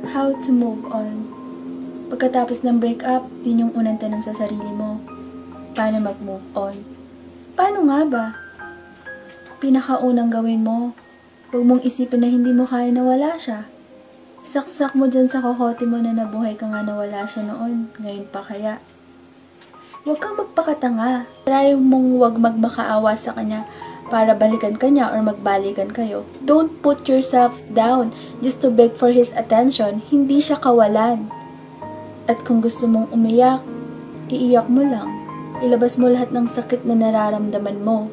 How to move on. Pagkatapos ng breakup, yun yung unang tanong sa sarili mo. Paano mag-move on? Paano nga ba? Pinakaunang gawin mo, huwag mong isipin na hindi mo kaya na wala siya. Saksak mo dyan sa kokote mo na nabuhay ka nga na wala siya noon, ngayon pa kaya. Huwag kang magpakatanga. Try mong huwag magmakaawa sa kanya para balikan ka niya or magbalikan kayo. Don't put yourself down just to beg for his attention. Hindi siya kawalan. At kung gusto mong umiyak, iiyak mo lang. Ilabas mo lahat ng sakit na nararamdaman mo.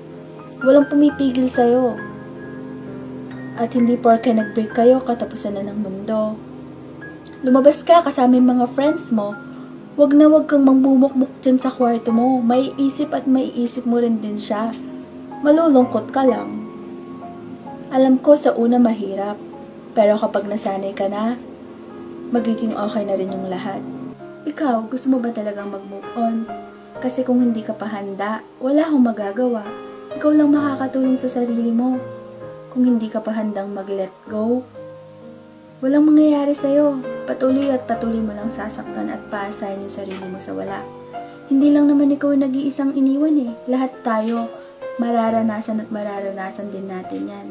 Walang pumipigil sa'yo. At hindi porke nag-break kayo, katapusan na ng mundo. Lumabas ka kasama yung mga friends mo. Huwag na huwag kang mambumukmuk dyan sa kwarto mo. Maiisip at maiisip mo rin din siya. Malulungkot ka lang. Alam ko sa una mahirap. Pero kapag nasanay ka na, magiging okay na rin yung lahat. Ikaw, gusto mo ba talagang mag-move on? Kasi kung hindi ka pa handa, wala akong magagawa. Ikaw lang makakatulong sa sarili mo. Kung hindi ka pa handang mag-let go, walang mangyayari sa'yo. Patuloy at patuloy mo lang sasaktan at paasahin yung sarili mo sa wala. Hindi lang naman ikaw nag-iisang iniwan eh. Lahat tayo, mararanasan at mararanasan din natin yan.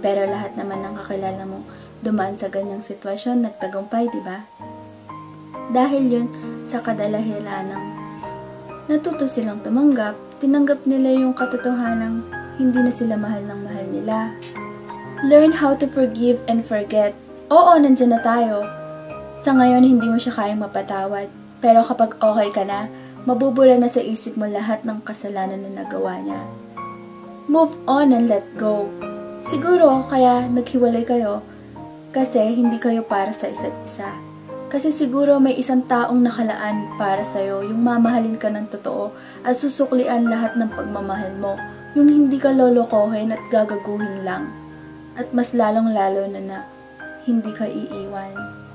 Pero lahat naman ng kakilala mo dumaan sa ganyang sitwasyon, nagtagumpay, di ba? Dahil yun sa kadalahilan ng natuto silang tumanggap, tinanggap nila yung katotohanan hindi na sila mahal ng mahal nila. Learn how to forgive and forget. Oo, nandyan na tayo. Sa ngayon, hindi mo siya kayang mapatawad. Pero kapag okay ka na, mabubura na sa isip mo lahat ng kasalanan na nagawa niya. Move on and let go. Siguro, kaya naghiwalay kayo kasi hindi kayo para sa isa't isa. Kasi siguro may isang taong nakalaan para sa'yo, yung mamahalin ka ng totoo at susuklian lahat ng pagmamahal mo. Yung hindi ka lolokohin at gagaguhin lang. At mas lalong lalo na na hindi ka iiwan.